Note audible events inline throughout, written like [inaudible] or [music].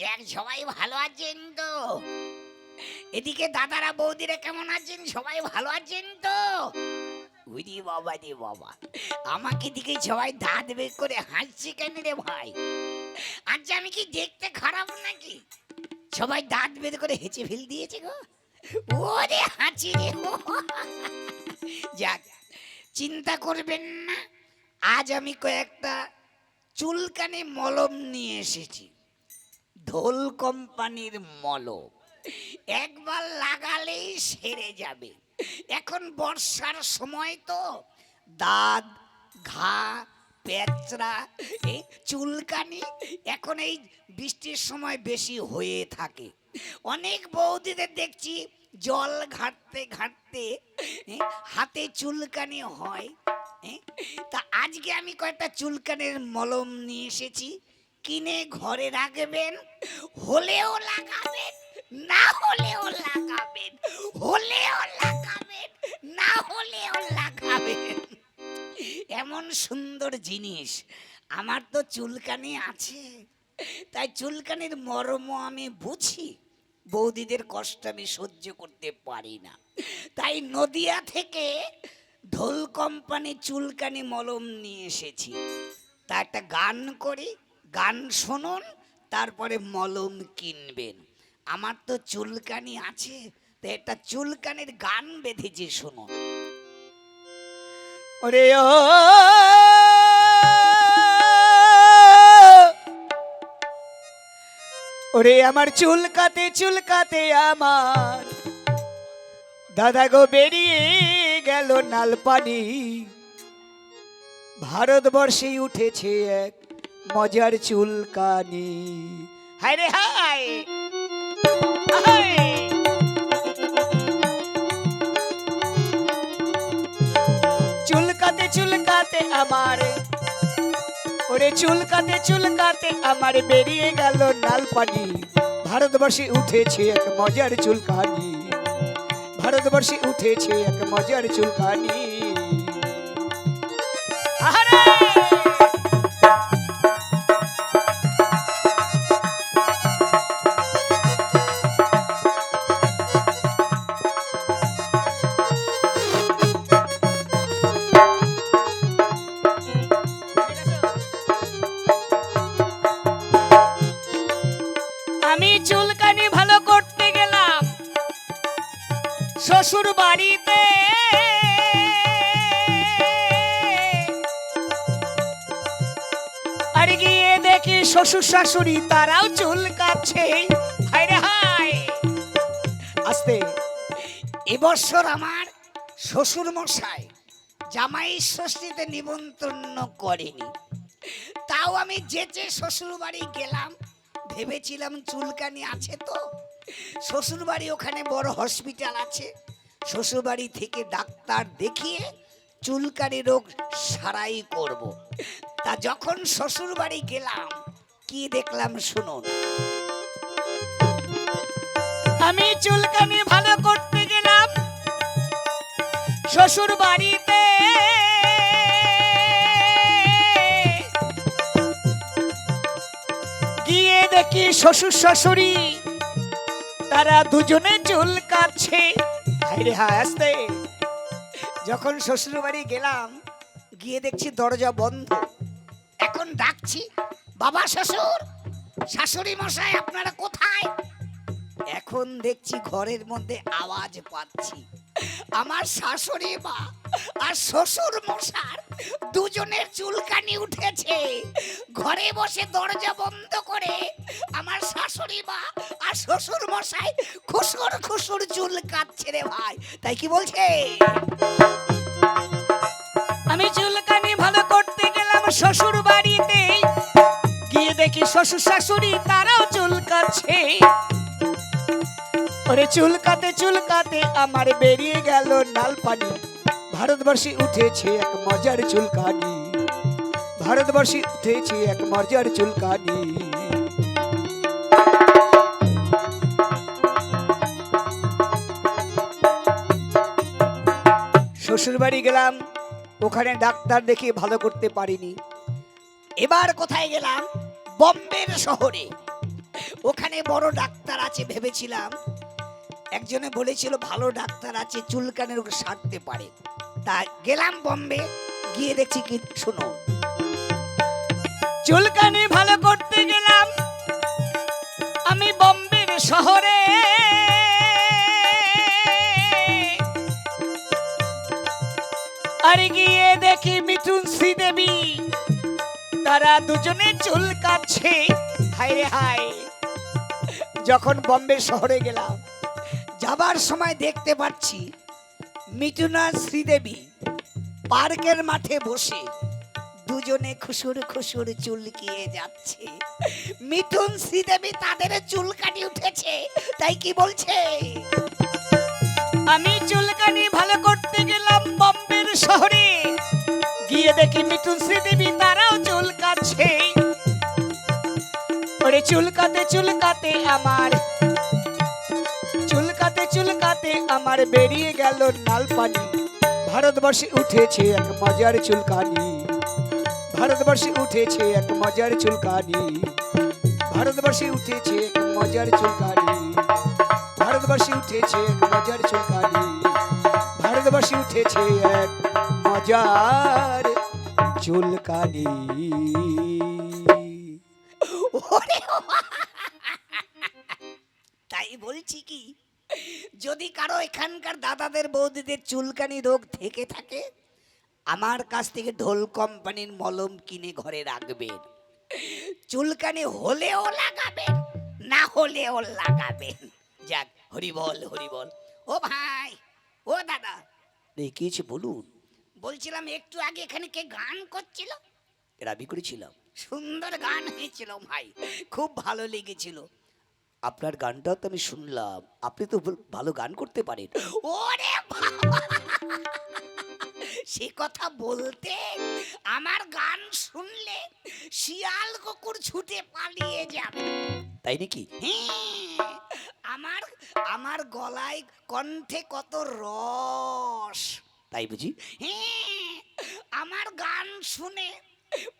যাক, সবাই ভালো আছেন তো। এদিকে দাদারা বৌদিরা কেমন আছেন? সবাই ভালো আছেন তো? উরি বাবা রে বাবা, আমাকে দিকে সবাই দাঁত বের করে হাসছে কেন রে ভাই? আচ্ছা আমি কি দেখতে খারাপ নাকি? সবাই দাঁত বের করে হেঁচে ফেল দিয়েছে গো। ওরে হাঁচি রে যাক, চিন্তা করবেন না, আজ আমি কয়েকটা চুলকানি মলম নিয়ে এসেছি। ঢোল কোম্পানির মলম। একবার লাগালেই সেরে যাবে। এখন বর্ষার সময় তো। দাঁত, ঘা, পেঁচড়া এই চুলকানি এখন এই বৃষ্টির সময় বেশি হয়ে থাকে। অনেক বৌদিদের দেখছি জল ঘাটতে ঘাটতে হাতে চুলকানি হয়। তা আজকে আমি কয়েকটা চুলকানের মলম নিয়ে এসেছি। কিনে ঘরে রাখবেন, হলেও লাগাবেন, না হলেও লাগাবেন হলেও লাগাবেন, না হলেও লাগাবেন। এমন সুন্দর জিনিস, আমার তো চুলকানি আছে। তাই চুলকানির মর্ম আমি বুঝি, বৌদিদের কষ্ট আমি সহ্য করতে পারি না। তাই নদিয়া থেকে ঢোল কোম্পানি চুলকানি মলম নিয়ে এসেছি। তা একটা গান করি, গান শুনুন, তারপরে মলম কিনবেন। আমার তো চুলকানি আছে, তো একটা চুলকানির গান বেঁধেছি, শুনুন। ওরে ও! ওরে আমার চুলকাতে চুলকাতে আমার দাদা গো বেরিয়ে গেল নাল পানি ভারতবর্ষে উঠেছে এক মজার চুলকানি। হায় রে হায়! চুলকাতে চুলকাতে আমার, ওরে চুলকাতে চুলকাতে আমার বেরিয়ে গেল নাল পানি ভারতবর্ষে উঠেছে এক মজার চুলকানি। ভারতবর্ষে উঠেছে এক মজার চুলকানি আহারে! শাশুড়ি তারাও চুলকাচ্ছে আস্তে। এবছর আমার শ্বশুর মশাই জামাই ষষ্ঠীতে নিমন্ত্রণ করেনি। তাও আমি যেচে শ্বশুর বাড়ি গেলাম, ভেবেছিলাম চুলকানি আছে তো। শ্বশুর বাড়ি ওখানে বড় হসপিটাল আছে। শ্বশুর বাড়ি থেকে ডাক্তার দেখিয়ে চুলকানি রোগ সারাই করব। তা যখন শ্বশুর বাড়ি গেলাম কি দেখলাম শুনুন। আমি চুলকানি ভালো করতে গেলাম। শ্বশুর বাড়িতে। গিয়ে দেখি শ্বশুর শাশুড়ি, তারা দুজনে চুল কাটছে হায় আসতে। যখন শ্বশুর বাড়ি গেলাম, গিয়ে দেখছি দরজা বন্ধ। এখন ডাকছি বাবা শ্বশুর? শাশুড়ি মশাই, আপনারা কোথায়? এখন দেখছি ঘরের মধ্যে আওয়াজ পাচ্ছি। আমার শাশুড়ি মা আর শ্বশুর মশার দুজনের চুলকানি উঠেছে। ঘরে বসে দরজা বন্ধ করে আমার শাশুড়ি মা আর শ্বশুর মশাই খুসুর খুসুর চুল কাটছে রে ভাই। তাই কি বলছে? আমি চুলকানি ভালো করতে গেলাম শ্বশুর বাড়িতে দেখি শ্বশুর শাশুড়ি তারাও চুল কাটছে ওরে চুলকাতে চুলকাতে আমার বেরিয়ে গেল নাল পানি ভারতবর্ষে উঠেছে এক মজার চুলকানি। ভারতবর্ষে উঠেছে এক মজার চুলকানি। শ্বশুর বাড়ি গেলাম, ওখানে ডাক্তার দেখে ভালো করতে পারিনি। এবার কোথায় গেলাম? বম্বের শহরে। ওখানে বড় ডাক্তার আছে ভেবেছিলাম। একজনে বলেছিল, ভালো ডাক্তার আছে, চুলকানের ওকে সারতে পারে। তা গেলাম বম্বে, গিয়ে দেখছি কি, শোনো। চুলকানি ভালো করতে গেলাম। আমি বম্বের শহরে। আর গিয়ে দেখি মিথুন শ্রীদেবী। তারা দুজনে চুল কাটছে হায় রে হায়। যখন বম্বে শহরে গেলাম, যাবার সময় দেখতে পাচ্ছি মিটুনা শ্রীদেবী পার্কের মাঠে বসে দুজনে খুশুর খুশুর চুলকিয়ে যাচ্ছে। মিঠুন শ্রীদেবী তাদের চুল কাটি উঠেছে, তাই কি বলছে? আমি চুলকানি ভালো করতে গেলাম বম্বের শহরে। গিয়ে দেখি মিঠুন শ্রীদেবী, তারাও চুল কাটছে ওরে চুলকাতে চুলকাতে আমার, চুলকাতে চুলকাতে আমার বেরিয়ে গেল নাল পানি ভারতবর্ষে উঠেছে এক মজার চুলকানি। ভারতবর্ষে উঠেছে এক মজার চুলকানি। ভারতবর্ষে উঠেছে এক মজার চুলকানি। ভারতবর্ষে উঠেছে এক মজার চুলকানি। ভারতবর্ষে উঠেছে এক মজার চুলকানি। তাই বলছি কি যদি কারও এখানকার দাদাদের বৌদিদের চুলকানি রোগ থেকে থাকে আমার কাছ থেকে ঢোল কোম্পানির মলম কিনে ঘরে রাখবেন। চুলকানি হলেও লাগাবেন না হলেও লাগাবেন। যাক হরিবল হরিবল ও ভাই ও দাদা। দেখিয়েছি বলুন? বলছিলাম একটু আগে এখানে কে গান করছিল? রাবি করেছিলাম সুন্দর গান হয়েছিল ভাই। খুব ভালো লেগেছিল। আপনার গানটাও তো আমি শুনলাম। আপনি তো ভালো গান করতে পারেন। ওরে সে কথা বলতে আমার গান শুনলে শিয়াল কুকুর ছুটে পালিয়ে যাবে। তাই নাকি? হ্যাঁ, আমার আমার গলায় কণ্ঠে কত রস। তাই বুঝি? হ্যাঁ, আমার গান শুনে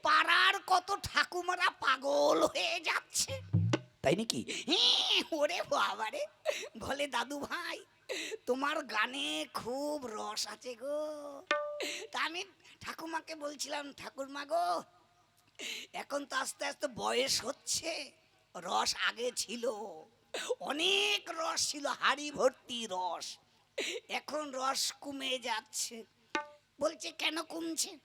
পাড়ার কত ঠাকুমারা পাগল হয়ে যাচ্ছে। তাই নাকি? হ্যাঁ, ওরে বাবারে বলে দাদু ভাই তোমার গানে খুব রস আছে গো। তা আমি ঠাকুমাকে বলছিলাম ঠাকুরমা গো এখন তো আস্তে আস্তে বয়স হচ্ছে রস আগে ছিল অনেক রস ছিল হাড়ি ভর্তি রস। এখন রস কমে যাচ্ছে। বলছে কেন কমছে?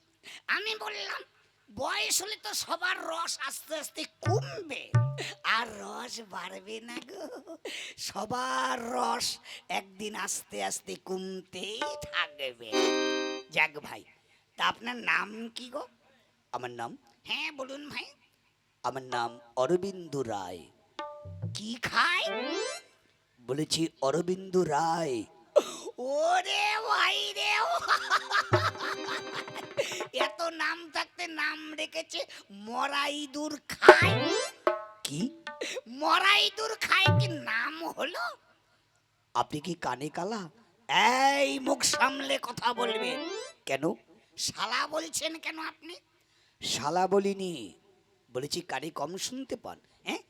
আমি বললাম বয়স হলে তো সবার রস আস্তে আস্তে কমবে। আর রস বাড়বে না গো। সবার রস একদিন আস্তে আস্তে কমতেই থাকবে। যাক ভাই তা আপনার নাম কি গো? আমার নাম? হ্যাঁ বলুন ভাই। আমার নাম অরবিন্দ রায়। কি খায় বলেছি অরবিন্দ রায়। ওরে ভাই রে এত নাম থাকতে নাম রেখেছে মরাইদুর খায় কি? মরাইদুর খায় কি নাম হলো? আপনি কি কানে কালা? এই মুখ সামলে কথা বলবেন। কেন? শালা বলছেন কেন আপনি? শালা বলিনি। বলেছি কানে কম শুনতে পান হ্যাঁ?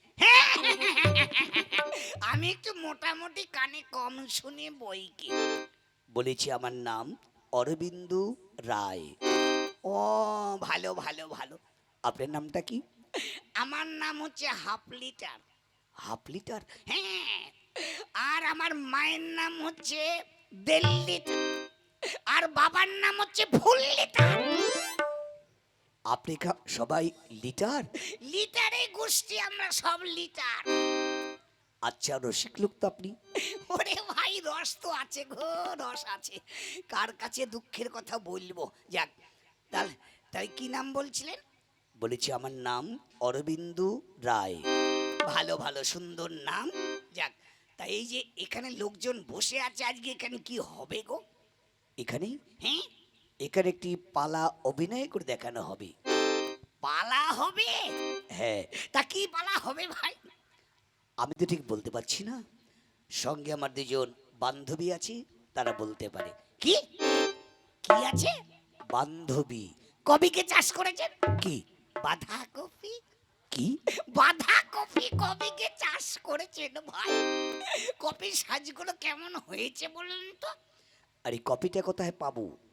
আমি একটু মোটামুটি কানে কম শুনে বই কি বলেছি আমার নাম অরবিন্দু রায়। ও ভালো ভালো ভালো। আপনার নামটা কি? আমার নাম হচ্ছে হাফ লিটার হাফ লিটার হ্যাঁ আর আমার মায়ের নাম হচ্ছে দেড় লিটার আর বাবার নাম হচ্ছে ফুল লিটার আপনি কা- সবাই লিটার? লিটারে গোষ্ঠী আমরা সব লিটার। আচ্ছা রসিক লোক তো আপনি। ওরে ভাই রস তো আছে গো রস আছে। কার কাছে দুঃখের কথা বলব? যাক তাহলে তাই কি নাম বলছিলেন? বলেছি আমার নাম অরবিন্দু রায়। ভালো ভালো সুন্দর নাম। যাক তাই এই যে এখানে লোকজন বসে আছে আজকে এখানে কি হবে গো? এখানে হ্যাঁ? এখানে একটি পালা অভিনয় করে দেখানো হবে। পালা হবে? হ্যাঁ। তা কি পালা হবে ভাই? আমি তো ঠিক বলতে পারছি না। সঙ্গে আমার দুজন বান্ধবী আছে তারা বলতে পারে। কি? কি আছে? বান্ধবী। কবিকে চাষ করেছেন? কি? বাঁধাকপি কি? বাধা বাঁধাকপি কপিকে চাষ করেছেন ভাই? কপির সাজগুলো কেমন হয়েছে বলুন তো? আর কপিটা কোথায় পাবো?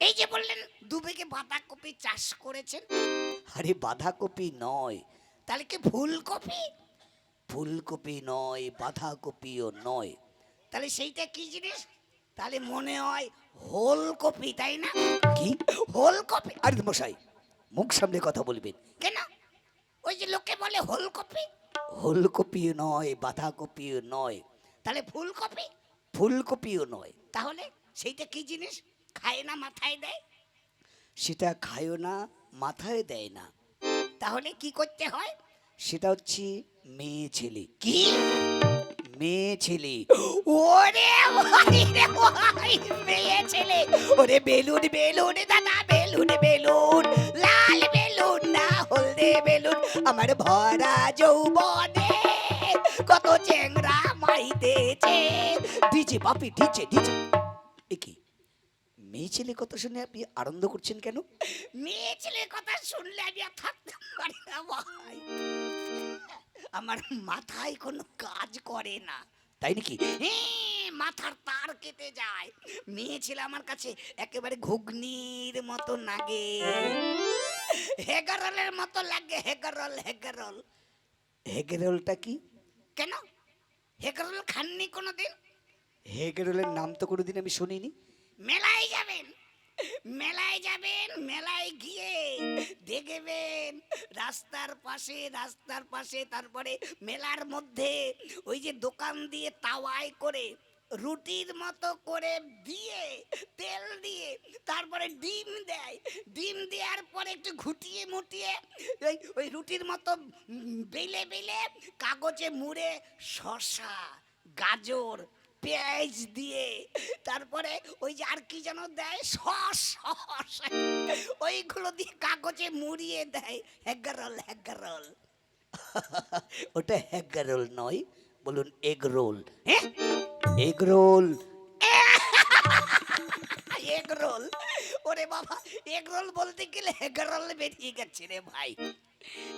এই যে বললেন দুবেগে বাঁধাকপি চাষ করেছেন? আরে বাঁধাকপি নয়। তাহলে কি ফুলকপি? ফুলকপি নয় বাঁধাকপিও নয়। তাহলে সেইটা কি জিনিস? তাহলে মনে হয় হোল কপি তাই না? কি? হোল কপি আরে মশাই মুখ সামনে কথা বলবেন। কেন? ওই যে লোকে বলে হোল কপি ফুলকপিও নয় বাঁধাকপিও নয়। তাহলে ফুলকপি? ফুলকপিও নয়। তাহলে সেইটা কি জিনিস? খায় না মাথায় দেয়? সেটা খায়ও না মাথায় দেয় না। তাহলে কি করতে হয়? সেটা হচ্ছে মেয়ে ছেলে। কি? মেয়ে ছেলে। ওরে ভাই রে ভাই মেয়ে ছেলে। ওরে বেলুন বেলুন দাদা বেলুন বেলুন। লাল বেলুন না হলদে বেলুন। আমার ভরা যৌবনে কত চেংরা মাইতেছে ডিজে বাপি ডিজে ডিজে। মেয়ে ছেলে কথা শুনে আপনি আনন্দ করছেন কেন? মেয়ে ছেলের কথা শুনলে আমি আর থাকতে পারি না ভাই। আমার মাথায় কোনো কাজ করে না। তাই নাকি? মাথার তার কেটে যায়। মেয়ে ছেলে আমার কাছে একেবারে ঘুগনির মতো লাগে। হেগারলের মতো লাগে হেগারল হেগারল। হেগেরোলটা কি? কেন? হেগারল খাননি কোনোদিন? হেগেরোলের নাম তো কোনোদিন আমি শুনিনি। মেলায় যাবেন মেলায় যাবেন, মেলায় গিয়ে দেখবেন রাস্তার পাশে রাস্তার পাশে, তারপরে মেলার মধ্যে ওই যে দোকান দিয়ে তাওয়ায় করে রুটির মতো করে দিয়ে তেল দিয়ে তারপরে ডিম দেয়। ডিম দেওয়ার পরে একটু ঘুটিয়ে মুটিয়ে ওই ওই রুটির মতো বেলে বেলে কাগজে মুড়ে শসা, গাজর পেঁয়াজ দিয়ে তারপরে ওই যে আর কি যেন দেয়? সস সস ওইগুলো দিয়ে কাগজে মুড়িয়ে দেয়। হেগারল হেগারল ওটা হেগেরোল নয় বলুন এগ রোল হ্যাঁ? এগ রোল এগ রোল ওরে বাবা এগ রোল বলতে গেলে হেগারল বেরিয়ে গেছে রে ভাই।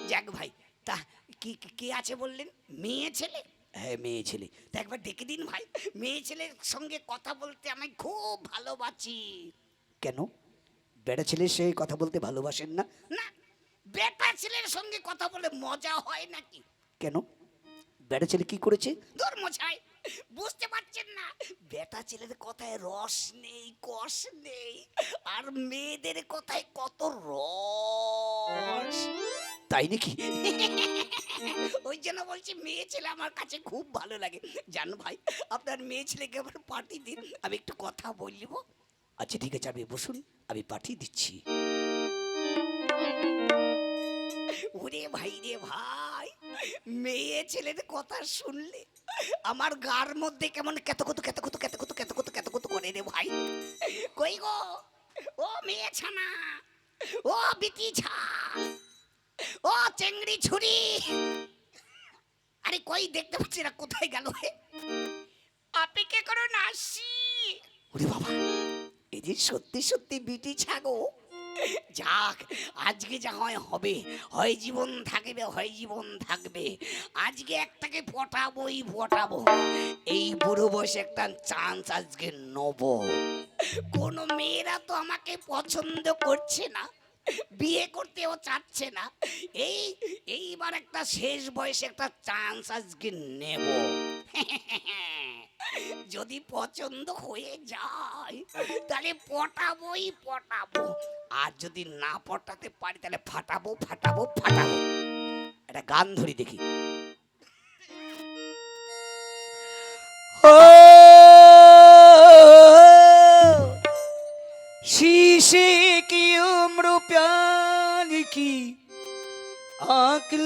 যাক ভাই তা কি- কি আছে বললেন? মেয়ে ছেলে? হ্যাঁ মেয়ে ছেলে। তা একবার ডেকে দিন ভাই। মেয়ে ছেলের সঙ্গে কথা বলতে আমি খুব ভালোবাসি। কেন? বেটা ছেলের সে কথা বলতে ভালোবাসেন না? না বেটা ছেলের সঙ্গে কথা বলে মজা হয় নাকি? কেন? বেটা ছেলে কি করেছে? ধর্মছাই বুঝতে পারছেন না? বেটা ছেলের কথায় রস নেই কষ নেই আর মেয়েদের কথায় কত রস? তাই নাকি? ওই জন্য বলছি মেয়ে ছেলে আমার কাছে খুব ভালো লাগে। জানো ভাই আপনার মেয়ে ছেলেকে আবার পাঠিয়ে দিন আমি একটু কথা বলব আচ্ছা ঠিক আছে আপনি বসুন আমি পাঠিয়ে দিচ্ছি। ওরে ভাই রে ভাই মেয়ে ছেলের কথা শুনলে আমার গার মধ্যে কেমন কেত কত কেত কত কেত কত কেত কত কেত কত করে রে ভাই। কই গো? ও মেয়ে ছানা। ও বিটি ছা। ও চেংড়ি ছুরি। আরে কই দেখতে পাচ্ছি না কোথায় গেল হে? কে করো না আসি ওরে বাবা এই যে সত্যি সত্যি বিটি ছাগো যাক, আজকে যা হয় হবে। হয় জীবন থাকবে, হয় জীবন থাকবে। আজকে একটাকে পটাবোই, পটাবো। এই বুড়ো বয়সে একটা চান্স আজকে নেব। কোনো মেয়েরা তো আমাকে পছন্দ করছে না, বিয়ে করতেও চাচ্ছে না। এই, এইবার একটা শেষ বয়সে একটা চান্স আজকে নেব। [laughs] যদি পছন্দ হয়ে যায় তাহলে পটাবোই পটাবো আর যদি না পটাতে পারি তাহলে ফাটাবো ফাটাবো ফাটাবো একটা গান ধরি দেখি शीशे की उम्र प्यार की आकल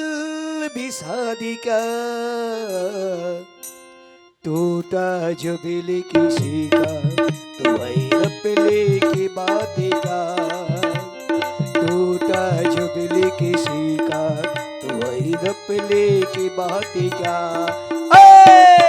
भी शादी का टूटा जो दिल किसी का तो वही अपने की बात का टूटा जो दिल किसी का तो वही अपने की बात का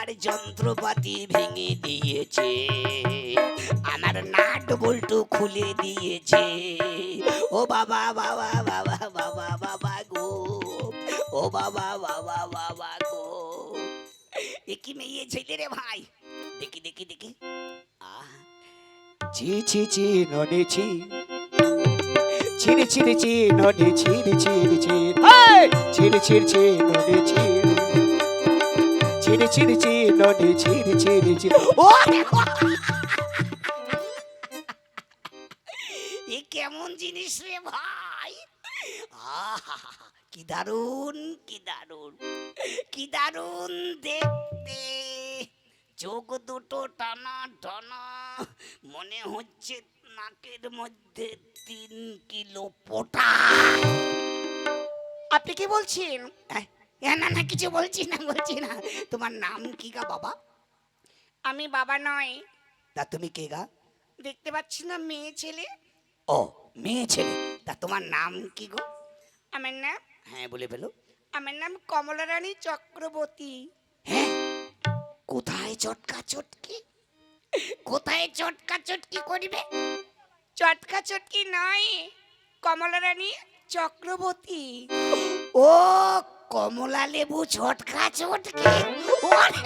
আমার যন্ত্রপাতি ভেঙে দিয়েছে। আমার নাট বল্টু খুলে দিয়েছে। ও বাবা বাবা বাবা বাবা বাবা গো। ও বাবা বাবা বাবা গো। কি মেয়ে ছেলে রে ভাই? দেখি দেখি দেখি। আহ। ছি ছি ছি ননি ছি। ছিড়ি ছিড়ি ছি ননি ছিড়ি ছিড়ি ছি। হাই ছিড়ি ছিড়ি ছি ননি ছিড়ি ছিড়ি ছিড়ি ছি ননি ছিড়ি ছিড়ি ছি ও! এ কেমন জিনিস রে ভাই? আহা কি দারুণ কি দারুণ কি দারুণ দেখতে। চোখ দুটো টানা টানা মনে হচ্ছে নাকের মধ্যে তিন কিলো পোটা। আপনি কি বলছেন? এ, না না কিছু বলছি না বলছি না। তোমার নাম কি গা বাবা? আমি বাবা নয় তা তুমি কে গা? দেখতে পাচ্ছি না মেয়ে ছেলে। ও মেয়ে ছেলে। তা তোমার নাম কি গো? আমার নাম? হ্যাঁ বলে ফেলো। আমার নাম কমলা রানী চক্রবর্তী। হ্যাঁ? কোথায় চটকা চটকি? কোথায় চটকা চটকি করবে? চটকা চটকি নয় কমলা রানী চক্রবর্তী। ও কমলা লেবু চটকা চটকি ওরে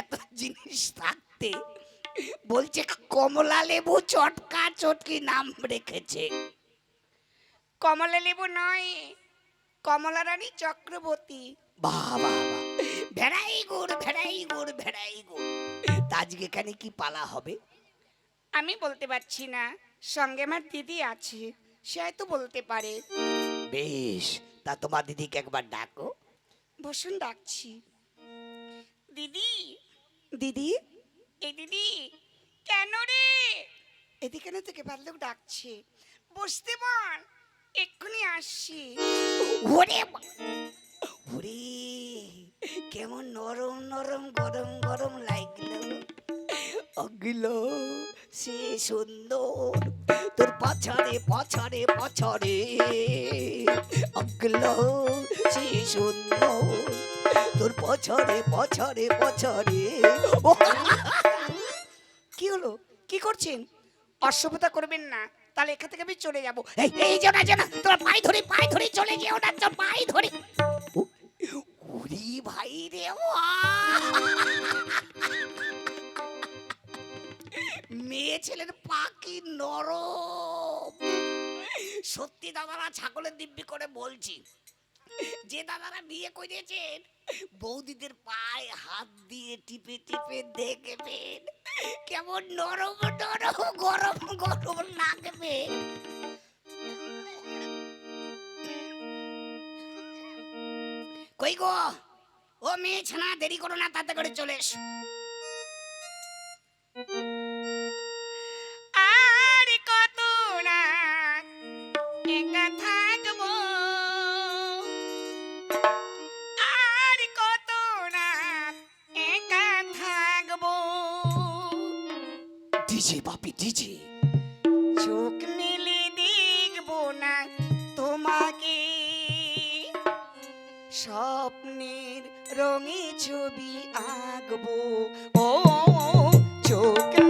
এত জিনিস থাকতে বলছে কমলা লেবু চটকা চটকি নাম রেখেছে। কমলা লেবু নয় কমলা রানী চক্রবর্তী। বাবা ভেড়াই গুড় ভেড়াই গুড় ভেড়াই গুড়। আজকে এখানে কি পালা হবে? আমি বলতে পারছি না সঙ্গে আমার দিদি আছে সে হয়তো বলতে পারে। বেশ তা তোমার দিদিকে একবার ডাকো। বসুন ডাকছি। দিদি? দিদি? এই দিদি কেন রে? এদিকে না থেকে ভাল্লুক ডাকছে। বসতে বল এক্ষুনি আসছি। ওরে ওরে কেমন নরম নরম গরম গরম লাগল। অগলো সে সুন্দর। তোর পছরে পছরে পছরে অগলো সে সুন্দর। তোর পছরে পছরে পছরে কি হলো? কি করছেন? অসভ্যতা করবেন না। তাহলে এখান থেকে আমি চলে যাব। এই এই যে না যে না তোর পায়ে ধরে পায়ে ধরে চলে যেও না তোর পায়ে ধরে। ওরে ভাই রে মেয়ে ছেলের পাকি নরম। সত্যি দাদারা ছাগলের দিব্যি করে বলছি, যে দাদারা বিয়ে করেছেন, বৌদিদের পায়ে হাত দিয়ে টিপে টিপে দেখবেন কেমন নরম নরম, গরম গরম লাগবে। কই গো? ও মেয়ে ছানা, দেরি করো না তাতে করে চলে এসো। ডিজে বাপি ডিজে চোখ মেলে দেখব না তোমাকে। স্বপ্নের রঙে ছবি আঁকবো। ও চোখ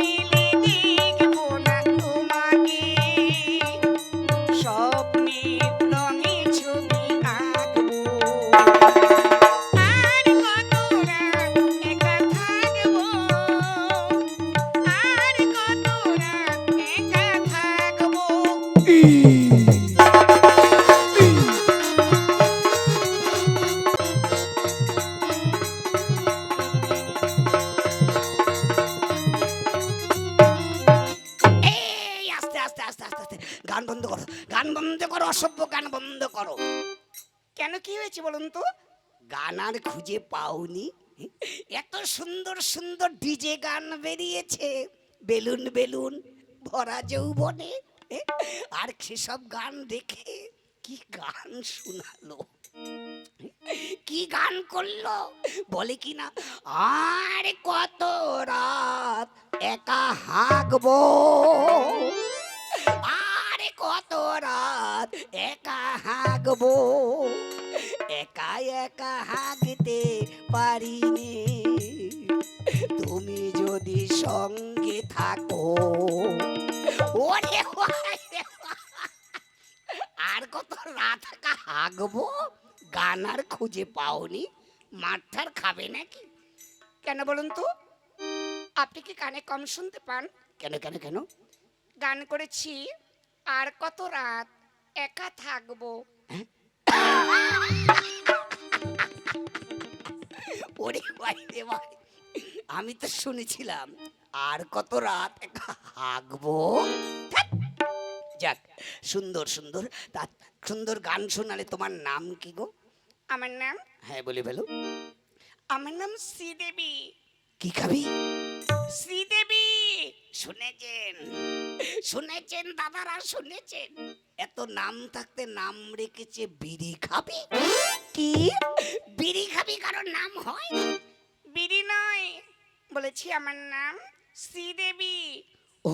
গান বন্ধ করো। গান বন্ধ করো, অসভ্য গান বন্ধ করো। কেন কি হয়েছে বলুন তো? গান আর খুঁজে পাওনি। এত সুন্দর সুন্দর ডিজে গান বেরিয়েছে। বেলুন বেলুন, ভরা যৌবনে। আর সেসব গান দেখে কি গান শোনালো? কি গান করল? বলে কি না, আর কত রাত একা আরে কত রাত? একা হাগবো একা একা হাগতে পারিনি। তুমি যদি সঙ্গে থাকো। ওরে। আর কত রাত একা হাগবো গান আর খুঁজে পাওনি। মাঠার খাবে নাকি? কেন বলুন তো? আপনি কি কানে কম শুনতে পান? কেন কেন কেন? গান করেছি। আর কত রাত একা থাকব? ওরে ভাই রে ভাই আমি তো শুনেছিলাম আর কত রাত একা হাগবো? যাক সুন্দর সুন্দর তা সুন্দর গান শোনালে তোমার নাম কি গো? আমার নাম? হ্যাঁ বলে ফেলো। আমার নাম শ্রীদেবী। কি খাবি? শ্রীদেবী শুনেছেন? শুনেছেন দাদারা শুনেছেন? এত নাম থাকতে নাম রেখেছে বিড়ি খাবি? কি? বিড়ি খাবি কারোর নাম হয়? বিড়ি নয় বলেছি আমার নাম শ্রীদেবী। ও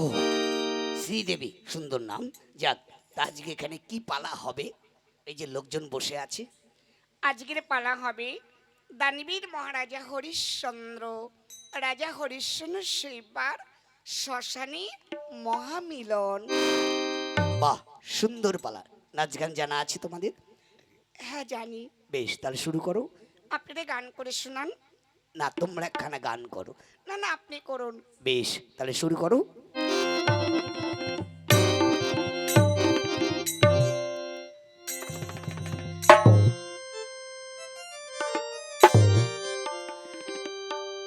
শ্রীদেবী সুন্দর নাম। যাক আজকে এখানে কি পালা হবে? এই যে লোকজন বসে আছে। আজকের পালা হবে দানবীর মহারাজা হরিশ্চন্দ্র। রাজা হরিশ্চন্দ্র সেইবার শ্মশানে মহামিলন। বাহ সুন্দর পালা। নাচ গান জানা আছে তোমাদের? হ্যাঁ জানি। বেশ তাহলে শুরু করো। আপনারা গান করে শোনান। না তোমরা একখানা গান করো। না না আপনি করুন। বেশ তাহলে শুরু করো।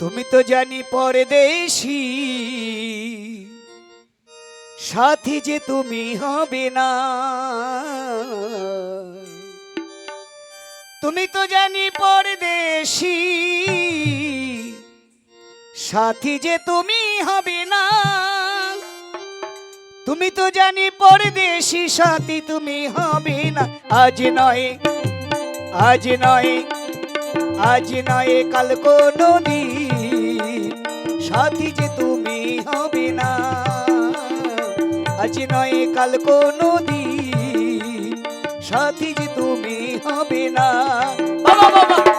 তুমি তো জানি পরদেশি। সাথী যে তুমি হবে না। তুমি তো জানি পরদেশি। সাথী যে তুমি হবে না। তুমি তো জানি পরদেশি, সাথী তুমি হবে না। আজ নয় আজ নয় আজ নয় কাল কোনো দিন। সাথী যে তুমি হবে না। আজ নয়, কাল কোনো দিন। সাথী যে তুমি হবে না। বাবা বাবা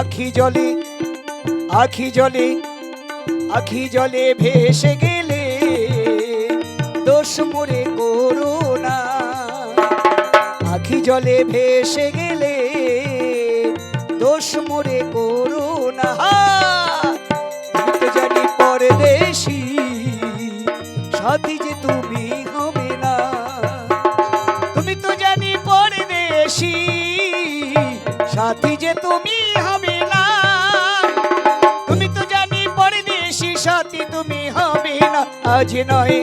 আখি জলে আখি জলে আখি জলে ভেসে গেলে দোষ মোরে করুণা। আখি জলে ভেসে গেলে দোষ মোরে করুণা। জানি পরদেশি, সাথী যে তুমি হবে না। তুমি তো জানি পরদেশি, সাথী যে তুমি আজ নয়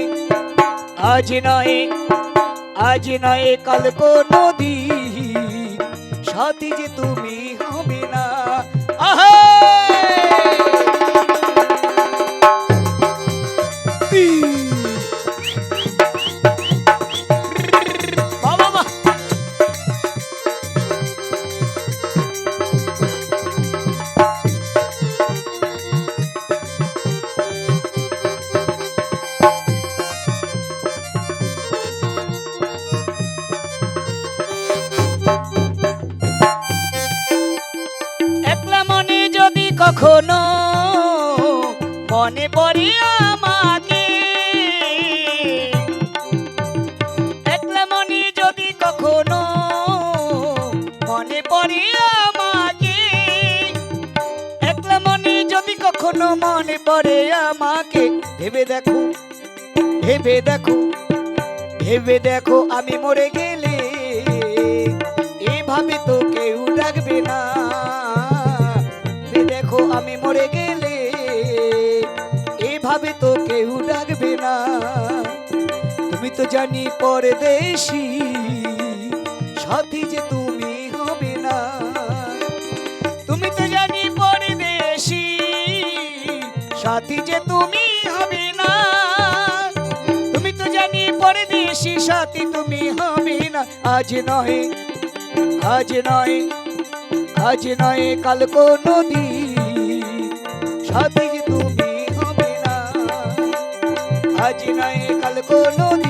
আজ নয় আজ নয় কাল কোনো দিন সাথী যে তুমি হবে না। আহা কখনো মনে পড়ে আমাকে। একলা মনে যদি কখনো মনে পড়ে আমাকে। একলা মনে যদি কখনো মনে পড়ে আমাকে। ভেবে দেখো ভেবে দেখো ভেবে দেখো আমি মরে গেলে। এভাবে তো কেউ ডাকবে না। মরে গেলে, এভাবে তো কেউ ডাকবে না। তুমি তো জানি পরদেশি, সাথী যে তুমি হবে না। তুমি তো জানি পরদেশি, সাথী যে তুমি হবে না। তুমি তো জানি পরে পরদেশি, সাথী তুমি হবে না। আজ নয় আজ নয় আজ নয়, কাল কোনো দিন যে তুমি হবে না আজ নয় কাল কোনো